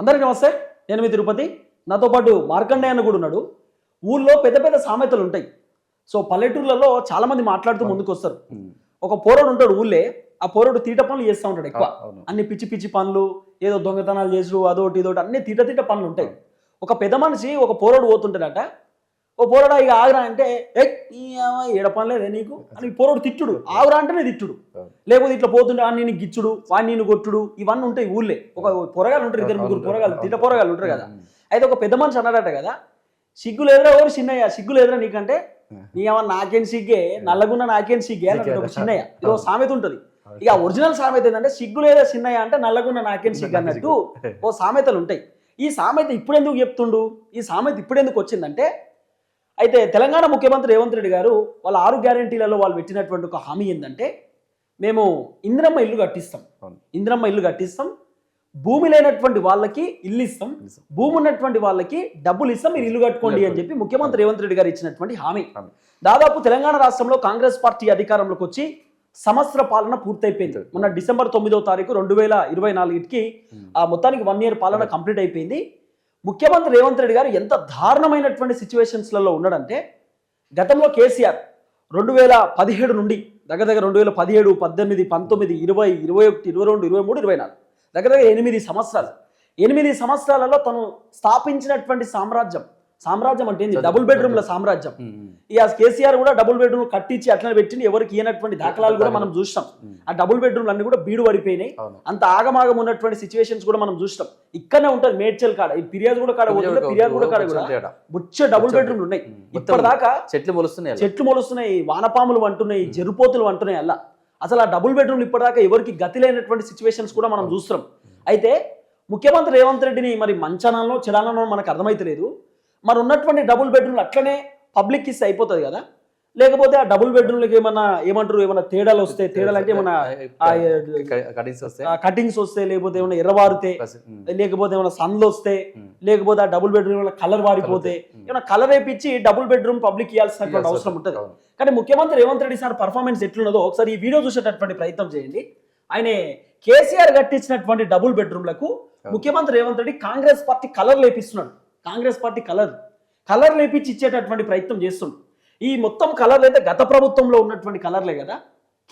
అందరికీ నమస్తే నేను మీ తిరుపతి. నాతో పాటు మార్కండే కూడా ఉన్నాడు. ఊళ్ళో పెద్ద పెద్ద సామెతలు ఉంటాయి. సో పల్లెటూర్లలో చాలా మంది మాట్లాడుతూ ముందుకు వస్తారు ఒక పోరోడు ఉంటాడు ఊళ్ళే ఆ పోరోడు తీట పనులు చేస్తూ ఉంటాడు ఎక్కువ. అన్ని పిచ్చి పిచ్చి పనులు ఏదో దొంగతనాలు చేసుడు అదోటి ఇదోటి అన్ని తీట తీట పనులు ఉంటాయి. ఒక పెద్ద మనిషి ఒక పోరోడు పోతుంటాడట. ఓ పోరోడా ఇక ఆగురా అంటే ఏడ పని లేదే నీకు? అని పోరోడు తిట్టుడు. ఆగురా అంటేనే తిట్టుడు. లేకపోతే ఇట్లా పోతుంటే ఆ నేను గిచ్చుడు వాడిని నేను కొట్టుడు. ఇవన్నీ ఉంటాయి ఊళ్ళే. ఒక పొరగాలు ఉంటారు ఇద్దరు ముగ్గురు పొరగాలు తిట్ట పొరగాలు ఉంటారు కదా. అయితే ఒక పెద్ద మనిషి అన్నాడట కదా సిగ్గులు ఎదురా ఎవరు చిన్నయ్య సిగ్గులు ఎదురా నీకంటే? నీ ఏమన్నా నాకేం సిగ్గే నల్లగున్న నాకేం సిగ్గే అని ఒక చిన్నయ్య. ఇది సామెత ఉంటుంది. ఇక ఒరిజినల్ సామెత ఏంటంటే సిగ్గు లేదా చిన్నయ్య అంటే నల్లగున్న నాకేం సిగ్గు అన్నట్టు ఓ సామెతలు ఉంటాయి. ఈ సామెత ఇప్పుడు ఎందుకు చెప్తుండు? ఈ సామెత ఇప్పుడు ఎందుకు వచ్చిందంటే అయితే తెలంగాణ ముఖ్యమంత్రి రేవంత్ రెడ్డి గారు వాళ్ళ ఆరు గ్యారంటీలలో వాళ్ళు పెట్టినటువంటి ఒక హామీ ఏంటంటే మేము ఇందిరమ్మ ఇల్లు కట్టిస్తాం. ఇందిరమ్మ ఇల్లు కట్టిస్తాం. భూమి లేనటువంటి వాళ్ళకి ఇల్లు ఇస్తాం. భూమి ఉన్నటువంటి వాళ్ళకి డబ్బులు ఇస్తాం. మీరు ఇల్లు కట్టుకోండి అని చెప్పి ముఖ్యమంత్రి రేవంత్ రెడ్డి గారు ఇచ్చినటువంటి హామీ. హామీ. దాదాపు తెలంగాణ రాష్ట్రంలో కాంగ్రెస్ పార్టీ అధికారంలోకి వచ్చి సంవత్సర పాలన పూర్తయిపోయింది. మొన్న డిసెంబర్ తొమ్మిదో తారీఖు రెండు వేల ఇరవై నాలుగుకి ఆ మొత్తానికి వన్ ఇయర్ పాలన కంప్లీట్ అయిపోయింది. ముఖ్యమంత్రి రేవంత్ రెడ్డి గారు ఎంత దారుణమైనటువంటి సిచ్యువేషన్స్లలో ఉన్నాడంటే గతంలో కేసీఆర్ రెండు వేల పదిహేడు నుండి దగ్గర దగ్గర రెండు వేల పదిహేడు పద్దెనిమిది పంతొమ్మిది ఇరవై ఇరవై ఒకటి ఇరవై రెండు ఇరవై మూడు ఇరవై నాలుగు. దగ్గర దగ్గర ఎనిమిది సంవత్సరాలు. ఎనిమిది సంవత్సరాలలో తను స్థాపించినటువంటి సామ్రాజ్యం సామ్రాజ్యం అంటే ఏంది? డబుల్ బెడ్రూమ్ల సామ్రాజ్యం. ఇక కేసీఆర్ కూడా డబుల్ బెడ్రూమ్ కట్టించి అట్లనే పెట్టింది ఎవరికి ఇయ్యనటువంటి దాఖలాలు కూడా మనం చూస్తాం ఆ డబుల్ బెడ్రూమ్లు అన్ని కూడా బీడు పడిపోయినాయి. అంత ఆగమాగం ఉన్నటువంటి సిచ్యువేషన్స్ కూడా మనం చూస్తాం ఇక్కడనే ఉంటుంది మేడ్చల్ కాడ. ఈ ఫిర్యాదు కూడా కాడ పోతుంటే ఫిర్యాదు కూడా కాడ కూడా బుచ్చ డబుల్ బెడ్రూమ్లు ఉన్నాయి. ఇప్పటిదాకా చెట్లు మొలుస్తున్నాయి. చెట్లు మొలుస్తున్నాయి. వానపాములు వంటున్నాయి జరుపోతులు వంటున్నాయి అలా. అసలు ఆ డబుల్ బెడ్రూమ్లు ఇప్పటిదాకా ఎవరికి గతి లేనటువంటి సిచ్యువేషన్స్ కూడా మనం చూస్తున్నాం. అయితే ముఖ్యమంత్రి రేవంత్ రెడ్డిని మరి మంచనాల్లో చిరాలలో మనకు అర్థమైతలేదు. మరి ఉన్నటువంటి డబుల్ బెడ్రూమ్లు అట్లనే పబ్లిక్ ఇస్తే అయిపోతుంది కదా? లేకపోతే ఆ డబుల్ బెడ్రూమ్లకి ఏమన్నా ఏమంటారు? ఏమన్నా తేడాలు వస్తే తేడాలు అంటే ఏమన్నా కటింగ్స్ వస్తాయి కటింగ్స్ వస్తే? లేకపోతే ఏమన్నా ఎర్రవారితే లేకపోతే ఏమైనా సన్లు వస్తే. లేకపోతే ఆ డబుల్ బెడ్రూమ్ కలర్ వారిపోతే. ఏమైనా కలర్ వేపించి డబుల్ బెడ్రూమ్ పబ్లిక్ ఇవ్వాల్సినటువంటి అవసరం ఉంటుంది. కానీ ముఖ్యమంత్రి రేవంత్ రెడ్డి సార్ పర్ఫార్మెన్స్ ఎట్లున్నదో ఒకసారి ఈ వీడియో చూసేటటువంటి ప్రయత్నం చేయండి. ఆయన కేసీఆర్ కట్టించినటువంటి డబుల్ బెడ్రూమ్లకు ముఖ్యమంత్రి రేవంత్ రెడ్డి కాంగ్రెస్ పార్టీ కలర్ లేపిస్తున్నాడు. కాంగ్రెస్ పార్టీ కలర్ కలర్ లేపించి ఇచ్చేటటువంటి ప్రయత్నం చేస్తున్నాడు ఈ మొత్తం కలర్లు అయితే గత ప్రభుత్వంలో ఉన్నటువంటి కలర్లే కదా?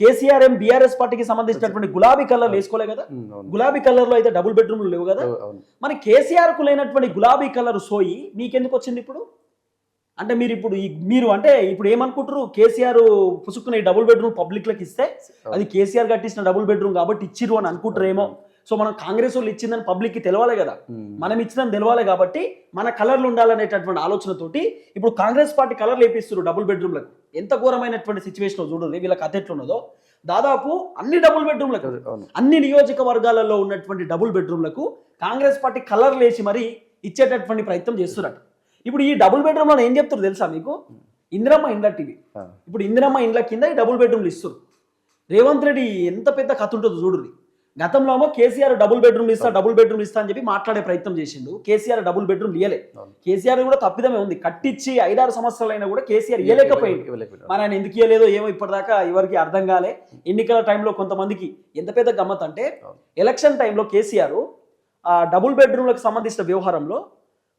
కేసీఆర్ ఏం బీఆర్ఎస్ పార్టీకి సంబంధించినటువంటి గులాబీ కలర్ వేసుకోలే కదా. గులాబీ కలర్లో అయితే డబుల్ బెడ్రూమ్లు లేవు కదా. మరి కేసీఆర్కు లేనటువంటి గులాబీ కలర్ సోయి మీకెందుకు వచ్చింది ఇప్పుడు? అంటే మీరు ఇప్పుడు మీరు అంటే ఇప్పుడు ఏమనుకుంటారు కేసీఆర్ పుసుక్కున్న ఈ డబుల్ బెడ్రూమ్ పబ్లిక్లకు ఇస్తే అది కేసీఆర్ కట్టించిన డబుల్ బెడ్రూమ్ కాబట్టి ఇచ్చిర్రు అని అనుకుంటారేమో సో మనం కాంగ్రెస్ వాళ్ళు ఇచ్చిందని పబ్లిక్కి తెలవాలి కదా. మనం ఇచ్చిందని తెలవాలి కాబట్టి మన కలర్లు ఉండాలనేటటువంటి ఆలోచనతోటి ఇప్పుడు కాంగ్రెస్ పార్టీ కలర్ లేపిస్తారు డబుల్ బెడ్రూమ్లకు. ఎంత ఘోరమైనటువంటి సిచ్యువేషన్ చూడండి వీళ్ళ కథ ఎట్లున్నదో. దాదాపు అన్ని డబుల్ బెడ్రూమ్లకు. అన్ని నియోజకవర్గాలలో ఉన్నటువంటి డబుల్ బెడ్రూమ్లకు కాంగ్రెస్ పార్టీ కలర్ లేచి మరి ఇచ్చేటటువంటి ప్రయత్నం చేస్తున్నట్టు. ఇప్పుడు ఈ డబుల్ బెడ్రూమ్లో ఏం చెప్తారు తెలుసా మీకు? ఇందిరమ్మ ఇండ్ల టీవీ. ఇప్పుడు ఇందిరమ్మ ఇండ్ల కింద ఈ డబుల్ బెడ్రూమ్లు ఇస్తారు రేవంత్ రెడ్డి ఎంత పెద్ద కథ ఉంటుందో చూడుర్రి. గతంలో ఏమో కేసీఆర్ డబుల్ బెడ్రూమ్లు ఇస్తా డబుల్ బెడ్రూమ్లు ఇస్తా అని చెప్పి మాట్లాడే ప్రయత్నం చేసిండు. కేసీఆర్ డబుల్ బెడ్రూమ్ అవును. కేసీఆర్ కూడా తప్పిదమే ఉంది. కట్టించి ఐదారు సంవత్సరాలైనా కూడా కేసీఆర్ ఇవ్వలేకపోయాడు. మరి ఆయన ఎందుకు ఇవ్వలేదో ఏమో ఇప్పటిదాకా ఎవరికి అర్థం కాలే. ఎన్నికల టైంలో కొంతమందికి ఎంత పెద్ద గమ్మత్ అంటే. ఎలక్షన్ టైంలో కేసీఆర్ ఆ డబుల్ బెడ్రూమ్లకు సంబంధించిన వ్యవహారంలో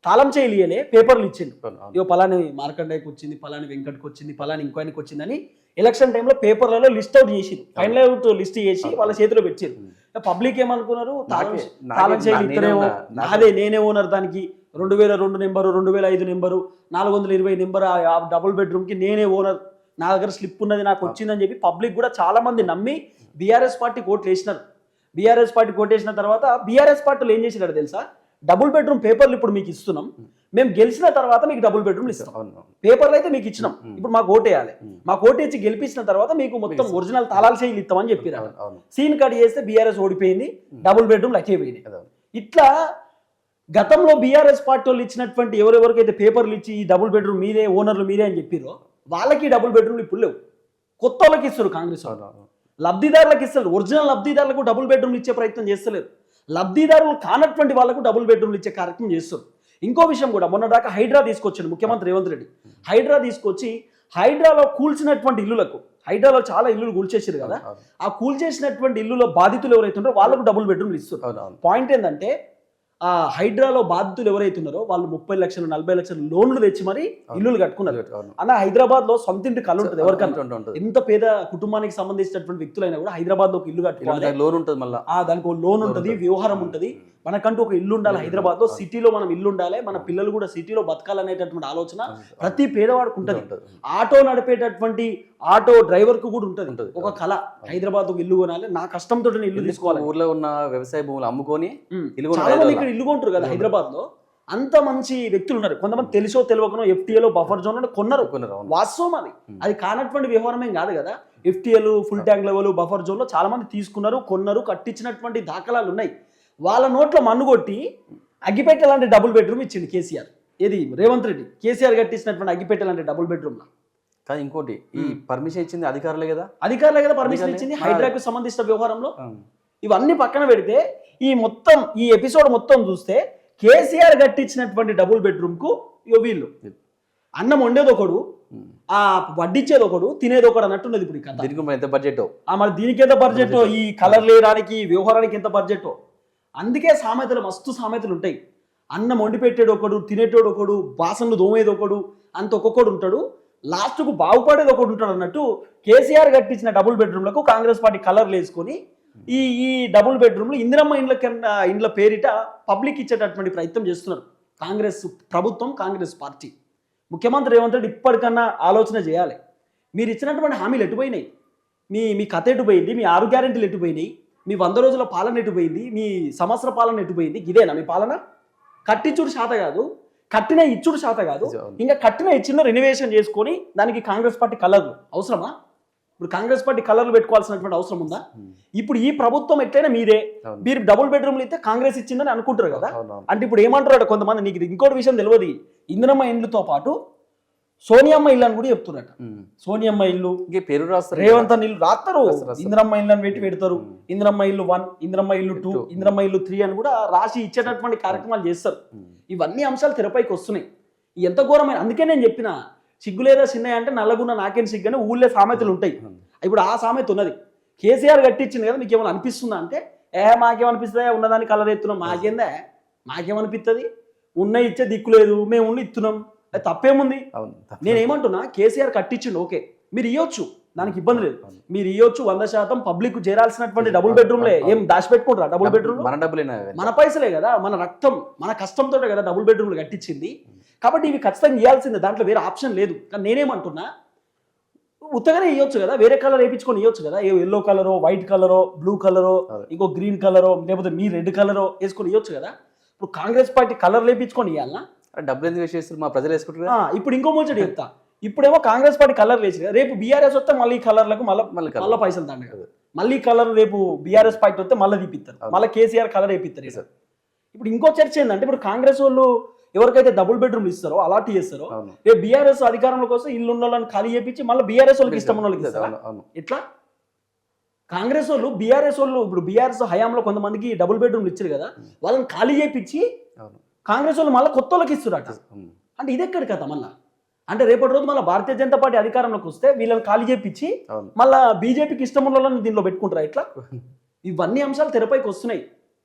తాళం చేయలు ఇయ్యలే పేపర్లు ఇచ్చిండు. ఇగో పలాని మార్కండేకి వచ్చింది పలాని వెంకట్కి వచ్చింది పలాని ఇంకోనికి వచ్చిందని ఎలక్షన్ టైంలో పేపర్లలో లిస్ట్ అవుట్ చేసి ఫైనల్ అవుట్ లిస్ట్ చేసి వాళ్ళ చేతిలో పెట్టారు పబ్లిక్ ఏమనుకున్నారు? తాళం చేయలు అదే నేనే ఓనర్ దానికి రెండు వేల రెండు నెంబరు రెండు వేల ఐదు నెంబరు నాలుగు వందల ఇరవై నెంబర్ ఆ డబుల్ బెడ్రూమ్కి నేనే ఓనర్. నా దగ్గర స్లిప్ ఉన్నది నాకు వచ్చిందని చెప్పి పబ్లిక్ కూడా చాలా మంది నమ్మి బీఆర్ఎస్ పార్టీ కోట్లు వేసినారు. బీఆర్ఎస్ పార్టీ కోటేసిన తర్వాత బీఆర్ఎస్ పార్టీలు ఏం చేసినారు తెలుసా? డబుల్ బెడ్రూమ్ పేపర్లు ఇప్పుడు మీకు ఇస్తున్నాం. మేము గెలిచిన తర్వాత మీకు డబుల్ బెడ్రూమ్ ఇస్తాం. పేపర్లు అయితే మీకు ఇచ్చినాం. ఇప్పుడు మాకు ఓటేయాలి ఉమ్. మాకు ఓటేసి గెలిపించిన తర్వాత మీకు మొత్తం ఒరిజినల్ తాళాలు చేయి ఇస్తామని అవును. సీన్ కట్ చేస్తే బీఆర్ఎస్ ఓడిపోయింది డబుల్ బెడ్రూమ్ లక్కేపోయినాయి అదే, అవును. ఇట్లా గతంలో బీఆర్ఎస్ పార్టీ వాళ్ళు ఇచ్చినటువంటి ఎవరెవరికైతే పేపర్లు ఇచ్చి ఈ డబుల్ బెడ్రూమ్ మీరే ఓనర్లు మీరే అని చెప్పిరో వాళ్ళకి డబుల్ బెడ్రూమ్లు ఇప్పుడు లేవు కొత్త వాళ్ళకి ఇస్తారు కాంగ్రెస్ వాళ్ళు. లబ్ధిదారులకు ఇస్తారు ఒరిజినల్ లబ్ధిదారులకు డబుల్ బెడ్రూమ్లు ఇచ్చే ప్రయత్నం చేస్తలేరు లబ్ధిదారులు కానటువంటి వాళ్ళకు డబుల్ బెడ్రూమ్లు ఇచ్చే కార్యక్రమం చేస్తారు ఇంకో విషయం కూడా మొన్న దాకా హైడ్రా తీసుకొచ్చాడు ముఖ్యమంత్రి రేవంత్ రెడ్డి. హైడ్రా తీసుకొచ్చి హైడ్రాలో కూల్చినటువంటి ఇల్లులకు హైడ్రాలో చాలా ఇల్లులు కూల్చేసారు కదా ఆ కూల్చేసినటువంటి ఇల్లులో బాధితులు ఎవరైతే ఉంటారో వాళ్ళకు డబుల్ బెడ్రూమ్లు అవును. పాయింట్ ఏంటంటే ఆ హైడ్రాలో బాధితులు ఎవరైతే ఉన్నారో వాళ్ళు ముప్పై లక్షలు నలభై లక్షలు లోన్లు తెచ్చి మరి ఇల్లులు కట్టుకున్నారు. అన్న హైదరాబాద్లో సొంత ఇంటి కళ ఉంటుంది ఎవరికన్నా. ఉంటుంది. ఎంత పేద కుటుంబానికి సంబంధించినటువంటి వ్యక్తులైనా కూడా హైదరాబాద్లో ఒక ఇల్లు కట్టుకోవాలి. లోన్ ఉంటుంది మళ్ళా. దానికి ఒక లోన్ ఉంటుంది వ్యవహారం ఉంటుంది. మనకంటూ ఒక ఇల్లు ఉండాలి హైదరాబాద్లో సిటీలో మనం ఇల్లు ఉండాలి. మన పిల్లలు కూడా సిటీలో బతకాలనేటటువంటి ఆలోచన ప్రతి పేదవాడికి ఉంటుంది. ఆటో నడిపేటటువంటి ఆటో డ్రైవర్కు కూడా ఉంటుంది. ఒక కళ హైదరాబాద్ ఒక ఇల్లు కొనాలి. నా కష్టంతో ఇల్లు తీసుకోవాలి. ఊర్లో ఉన్న వ్యవసాయ భూములు అమ్ముకొని. ఇల్లు. ఇక్కడ ఇల్లు కొంటారు కదా హైదరాబాద్లో అంత మంచి వ్యక్తులు ఉన్నారు. కొంతమంది తెలుసో తెలియకనో ఎఫ్టీఏలో బఫర్ జోన్ కొన్నారు. కొన్నారు. వాస్తవం అది. అది కానటువంటి వ్యవహారం ఏం కాదు కదా. FTL full tank level buffer జోన్లో చాలా మంది తీసుకున్నారు కొన్నారు కట్టించినటువంటి దాఖలాలు ఉన్నాయి. వాళ్ళ నోట్లో మన్ను కొట్టి అగ్గిపెట్టె లాంటి డబుల్ బెడ్రూమ్ ఇచ్చింది కేసీఆర్. ఏది? రేవంత్ రెడ్డి. కేసీఆర్ కట్టించినటువంటి అగ్గిపెట్టె లాంటి డబుల్ బెడ్రూమ్ కానీ ఇంకోటి ఈ పర్మిషన్ ఇచ్చింది అధికారులే కదా? అధికారులే కదా పర్మిషన్. ఇచ్చింది. హైడ్రాకు సంబంధించిన వ్యవహారంలో. ఇవన్నీ పక్కన పెడితే ఈ మొత్తం ఈ ఎపిసోడ్ మొత్తం చూస్తే కేసీఆర్ కట్టించినటువంటి డబుల్ బెడ్రూమ్కు ఇగో వీళ్ళు. అన్నం వండేది ఒకడు. ఆ వడ్డిచ్చేది ఒకడు తినేది ఒకడు అన్నట్టున్నది ఇప్పుడు దీనికి ఎంత బడ్జెట్ ఆ మరి దీనికి ఎంత బడ్జెట్ ఈ కలర్ లేయడానికి ఈ వ్యవహారానికి ఎంత బడ్జెట్ అందుకే సామెతలు మస్తు సామెతలు ఉంటాయి. అన్నం వండి పెట్టేడు ఒకడు తినేటోడు ఒకడు బాసన్లు దోమేది ఒకడు అంత ఒక్కొక్కడు ఉంటాడు. లాస్ట్కు బాగుపడేది ఒకడు ఉంటాడు అన్నట్టు కేసీఆర్ కట్టించిన డబుల్ బెడ్రూమ్లకు కాంగ్రెస్ పార్టీ కలర్లు వేసుకొని ఈ ఈ డబుల్ బెడ్రూమ్లు ఇందిరమ్మ ఇండ్ల కింద ఇండ్ల పేరిట పబ్లిక్ ఇచ్చేటటువంటి ప్రయత్నం చేస్తున్నారు. కాంగ్రెస్ ప్రభుత్వం కాంగ్రెస్ పార్టీ. ముఖ్యమంత్రి రేవంత్ రెడ్డి ఇప్పటికన్నా ఆలోచన చేయాలి. మీరు ఇచ్చినటువంటి హామీలు ఎటుపోయినాయి? మీ మీ కథ ఎటుపోయింది? మీ ఆరు గ్యారెంటీలు ఎటుపోయినాయి? మీ వంద రోజుల పాలన ఎటుపోయింది మీ సంవత్సర పాలన ఎటుపోయింది ఇదేనా మీ పాలన? కట్టించుడు శాత కాదు కట్టిన ఇచ్చుడు శాత కాదు. ఇంకా కట్టిన ఇచ్చిన రెనివేషన్ చేసుకొని దానికి కాంగ్రెస్ పార్టీ కలర్లు. అవసరమా? ఇప్పుడు కాంగ్రెస్ పార్టీ కలర్లు పెట్టుకోవాల్సినటువంటి అవసరం ఉందా. ఇప్పుడు ఈ ప్రభుత్వం ఎట్లయినా మీదే. మీరు డబుల్ బెడ్రూమ్లు ఇస్తే కాంగ్రెస్ ఇచ్చిందని అనుకుంటారు కదా. అంటే ఇప్పుడు ఏమంటారు కొంతమంది నీకు ఇంకోటి విషయం తెలియదు ఇందిరమ్మ ఇండ్లతో పాటు సోనియమ్మ ఇల్లు అని కూడా చెప్తున్నారట. ఉమ్. సోనియమ్మ ఇల్లు పేరు రాస్తారు రేవంత్ అని ఇల్లు రాస్తారు. ఇందిరమ్మ ఇల్లు అని పెట్టి పెడతారు. ఇందిరమ్మ ఇల్లు వన్ ఇందిరమ్మ ఇల్లు టూ. ఇందిరమ్మ ఇల్లు త్రీ అని కూడా రాసి ఇచ్చేటటువంటి కార్యక్రమాలు చేస్తారు. ఇవన్నీ అంశాలు తెరపైకి వస్తున్నాయి. ఎంత ఘోరమైన అందుకే నేను చెప్పిన సిగ్గులేదా చిన్నయ్య అంటే నల్లగున్న నాకేం సిగ్గు అని ఊళ్ళో సామెతలు ఉంటాయి. ఇప్పుడు ఆ సామెత ఉన్నది. కేసీఆర్ కట్టించింది కదా మీకు ఏమైనా అనిపిస్తుందా అంటే ఏ మాకేమనిపిస్తుందా? ఉన్నదాన్ని కలర్ ఎత్తున్నాం మాకేందా? మాకేమనిపిస్తుంది ఉన్న ఇచ్చే దిక్కు లేదు. మేము ఉండి ఇస్తున్నాం తప్పేముంది? నేను ఏమంటున్నా కేసీఆర్ కట్టించిండు ఓకే. మీరు ఇవ్వచ్చు దానికి ఇబ్బంది లేదు. మీరు ఇవ్వచ్చు వంద శాతం పబ్లిక్ చేరాల్సినటువంటి డబుల్ బెడ్రూమ్లే. ఏం దాచిపెట్టుకుంటారా డబుల్ బెడ్రూమ్ మన డబ్బులేనా? అవి? మన పైసలే కదా మన రక్తం మన కష్టంతో కదా డబుల్ బెడ్రూమ్లు కట్టించింది. కాబట్టి ఇవి ఖచ్చితంగా ఇవ్వాల్సిందే దాంట్లో వేరే ఆప్షన్ లేదు. కానీ నేనేమంటున్నా ఉత్తగానే ఇవ్వచ్చు కదా వేరే కలర్ వేయించుకొని ఇవ్వచ్చు కదా ఏ ఎల్లో కలరో వైట్ కలరో బ్లూ కలరో. ఇంకో గ్రీన్ కలరో లేకపోతే మీ రెడ్ కలరో వేసుకొని ఇవ్వచ్చు కదా. ఇప్పుడు కాంగ్రెస్ పార్టీ కలర్ లేపించుకొని ఇవ్వాలనా డబ్బులు ఎందుకు వేస్ట్ చేస్తారు మా ప్రజలు వేసుకుంటారు ఇప్పుడు ఇంకో ముచ్చట చెప్తా. ఇప్పుడేమో కాంగ్రెస్ పార్టీ కలర్ వేసి రేపు బీఆర్ఎస్ వస్తే మళ్ళీ కలర్లకు మళ్ళీ మళ్ళీ పైసలు అదే. మళ్ళీ కలర్ రేపు బీఆర్ఎస్ పార్టీ వస్తే మళ్ళీ తీపిస్తారు. మళ్ళీ కేసీఆర్ కలర్ వేపిస్తారు sir. ఇప్పుడు ఇంకో చర్చ ఏంటంటే ఇప్పుడు కాంగ్రెస్ వాళ్ళు ఎవరికైతే డబుల్ బెడ్రూమ్ ఇస్తారో అలాట్ చేస్తారో రేపు బీఆర్ఎస్ అధికారంలోకి వస్తే ఇల్లు ఉన్న వాళ్ళని ఖాళీ చేపించి మళ్ళీ బీఆర్ఎస్ వాళ్ళకి ఇష్టం ఉన్న వాళ్ళకి ఇస్తారా? ఎట్లా? కాంగ్రెస్ వాళ్ళు బీఆర్ఎస్ వాళ్ళు ఇప్పుడు బీఆర్ఎస్ హయాంలో కొంతమందికి డబుల్ బెడ్రూమ్ ఇచ్చారు కదా వాళ్ళని ఖాళీ చేపించి అవును కాంగ్రెస్ వాళ్ళు మళ్ళీ కొత్త వాళ్ళకి ఇస్తున్నారట ఉమ్. అంటే ఇది ఎక్కడి కథ మళ్ళా? అంటే రేపటి రోజు మళ్ళీ భారతీయ జనతా పార్టీ అధికారంలోకి వస్తే వీళ్ళని ఖాళీ చేపించి మళ్ళా బీజేపీకి ఇష్టం ఉన్న దీనిలో పెట్టుకుంటారా ఇట్లా? ఇవన్నీ అంశాలు తెరపైకి వస్తున్నాయి.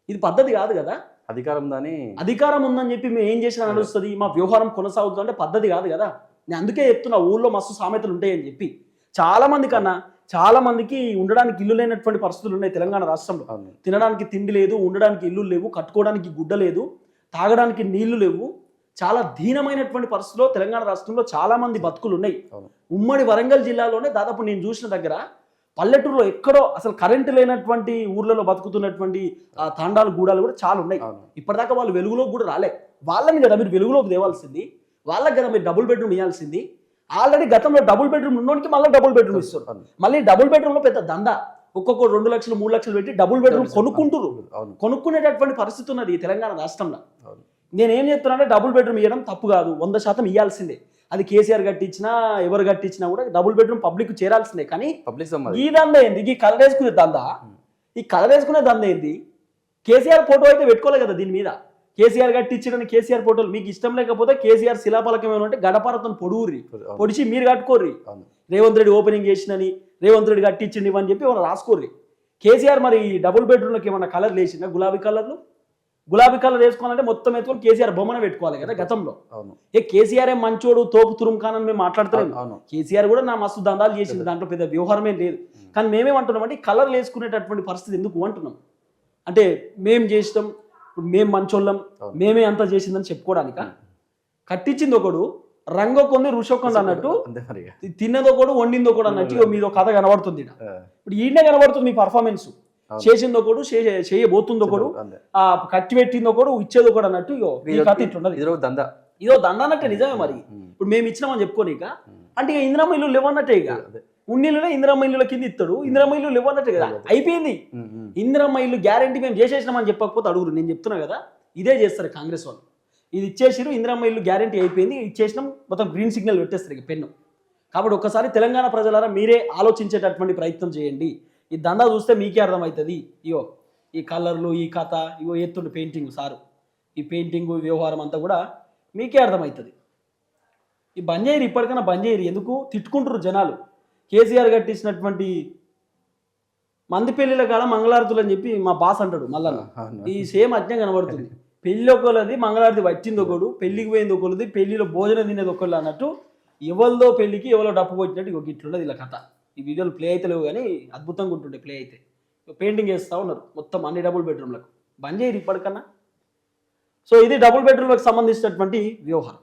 ఇది పద్ధతి కాదు కదా? అధికారం దాని అధికారం ఉందని చెప్పి మేము ఏం చేసినా నడుస్తుంది మా వ్యవహారం కొనసాగుతుంది అంటే పద్ధతి కాదు కదా? నేను అందుకే చెప్తున్నా ఊళ్ళో మస్తు సామెతలు ఉంటాయని చెప్పి. చాలా మంది కన్నా చాలా మందికి ఉండడానికి ఇల్లు లేనటువంటి పరిస్థితులు ఉన్నాయి తెలంగాణ రాష్ట్రంలో. తినడానికి తిండి లేదు ఉండడానికి ఇల్లు లేవు కట్టుకోవడానికి గుడ్డ లేదు. తాగడానికి నీళ్ళు లేవు. చాలా దీనమైనటువంటి పరిస్థితిలో తెలంగాణ రాష్ట్రంలో చాలా మంది బతుకులు ఉన్నాయి ఉమ్మడి వరంగల్ జిల్లాలోనే దాదాపు నేను చూసిన దగ్గర పల్లెటూరులో ఎక్కడో అసలు కరెంటు లేనటువంటి ఊర్లలో బతుకుతున్నటువంటి ఆ తాండాలు గూడాలు కూడా చాలా ఉన్నాయి. ఇప్పటిదాకా వాళ్ళు వెలుగులోకి కూడా రాలే. వాళ్ళని కదా మీరు వెలుగులోకి తేవాల్సింది. వాళ్ళకి కదా మీరు డబుల్ బెడ్రూమ్ ఇవ్వాల్సింది ఆల్రెడీ గతంలో డబుల్ బెడ్రూమ్ ఉన్నోనికి మళ్ళీ డబుల్ బెడ్రూమ్ ఇస్తారు మళ్ళీ డబుల్ బెడ్రూమ్లో పెద్ద దంద. ఒక్కొక్క రెండు లక్షలు మూడు లక్షలు పెట్టి డబుల్ బెడ్రూమ్ కొనుక్కుంటురు కొనుక్కునేటటువంటి పరిస్థితి ఉన్నది ఈ తెలంగాణ రాష్ట్రంలో. నేనేం చెప్తున్నానంటే డబుల్ బెడ్రూమ్ ఇవ్వడం తప్పు కాదు. వంద శాతం ఇవ్వాల్సిందే అది కేసీఆర్ కట్టించినా ఎవరు కట్టించినా కూడా డబుల్ బెడ్రూమ్ పబ్లిక్ చేరాల్సిందే. కానీ పబ్లిక్ ఈ దందా ఏంది? ఈ కలర్ వేసుకునే దందా? ఈ కలర్ వేసుకునే దందా ఏంది? కేసీఆర్ ఫోటో అయితే పెట్టుకోలే కదా దీని మీద. కేసీఆర్ కట్టించిన కేసీఆర్ ఫోటోలు మీకు ఇష్టం లేకపోతే కేసీఆర్ శిలాపలకం ఏమైనా ఉంటే గడపరతో అవును. పొడిచి మీరు కట్టుకోర్రి. రేవంత్ రెడ్డి ఓపెనింగ్ చేసినని రేవంత్ రెడ్డి కట్టించింది అని చెప్పి ఏమైనా రాసుకోర్రి. కేసీఆర్ మరి డబుల్ బెడ్రూమ్లోకి ఏమన్నా కలర్ లేచిందా? గులాబీ కలర్లు గులాబీ కలర్ వేసుకోవాలంటే మొత్తం ఎత్తుకొని కేసీఆర్ బొమ్మన పెట్టుకోవాలి కదా గతంలో. అవును. ఏ కేసీఆర్ ఏం మంచోడు తోపు తురుంఖాన్ అని మేము మాట్లాడతాం అవును కేసీఆర్ కూడా నా మస్తు దందాలు చేసింది దాంట్లో పెద్ద వ్యవహారమే లేదు. కానీ మేమేమంటున్నాం అంటే కలర్లు వేసుకునేటటువంటి పరిస్థితి ఎందుకు అంటున్నాం? అంటే మేం చేసినాం ఇప్పుడు మేం మంచోళ్ళం. మేమే అంతా చేసిందని చెప్పుకోవడానిక? కట్టించింది ఒకడు అన్నట్టు అంతే మరి ఇక. తి- తిన్నదో కూడా వండిందో కూడా అన్నట్టు మీదో కథ కనబడుతుంది ఇప్పుడు ఈయనే కనబడుతుంది మీ పర్ఫార్మెన్స్. చేసిందో ఒకడు చే- చేయబోతుందో అంతే. ఆ కట్టి పెట్టిందో ఒకడు ఇచ్చేదో కూడా అన్నట్టు ఇగో ఈ కథ ఇట్లున్నది. ఇది దందా. ఇదో దండానంటే నిజమే మరి. ఇప్పుడు మేము ఇచ్చినామని చెప్పుకోని ఇక. అంటే ఇక ఇందిరమ్మ ఇల్లు లేవన్నట్టే ఇక. ఉన్నిళ్ళనే ఇందిరమ్మ ఇల్లుల కింద ఇస్తాడు ఇందిరమ్మ ఇల్లు లేవన్నట్టే కదా. అయిపోయింది. ఇందిరమ్మ ఇల్లు గ్యారంటీ మేము చేసేసినామని చెప్పకపోతే అడుగురు. నేను చెప్తున్నా కదా ఇదే చేస్తారు కాంగ్రెస్ వాళ్ళు. ఇది ఇచ్చేసిరు ఇందిరమ్మ ఇల్లు గ్యారంటీ అయిపోయింది. ఇచ్చేసినాం మొత్తం గ్రీన్ సిగ్నల్ పెట్టేస్తారు ఇక పెన్ను. కాబట్టి ఒక్కసారి తెలంగాణ ప్రజలారా మీరే ఆలోచించేటటువంటి ప్రయత్నం చేయండి. ఈ దందా చూస్తే మీకే అర్థమవుతుంది. ఇగో ఈ కలర్లు ఈ కథ ఇగో ఎత్తుండు పెయింటింగ్ సారు. ఈ పెయింటింగ్ వ్యవహారం అంతా కూడా మీకే అర్థమవుతుంది. ఈ బంజాయిరు ఇప్పటికైనా బంజాయిరు ఎందుకు? తిట్టుకుంటారు జనాలు. కేసీఆర్ కట్టించినటువంటి మంది పెళ్ళిల కాడ మంగళారతులు అని చెప్పి మా బాస్ అంటాడు మళ్ళా. ఈ సేమ్ అజ్ఞం కనబడుతుంది. పెళ్ళి ఒకళ్ళది మంగళారతి వచ్చింది ఒకడు పెళ్ళికి పోయింది ఒకళ్ళది పెళ్ళిలో భోజనం తినేది ఒకళ్ళు అన్నట్టు ఎవరిదో పెళ్ళికి ఎవరో డప్పు కొట్టినట్టు ఇక ఇట్లున్నది ఇలా కథ. ఈ వీడియోలు ప్లే అయితే లేవు కానీ అద్భుతంగా ఉంటుండే ప్లే అయితే. పెయింటింగ్ వేస్తూ ఉన్నారు మొత్తం అన్ని డబుల్ బెడ్రూమ్లకు బంద్ చేయరు ఇప్పటికన్నా. సో ఇది డబుల్ బెడ్రూమ్లకు సంబంధించినటువంటి వ్యవహారం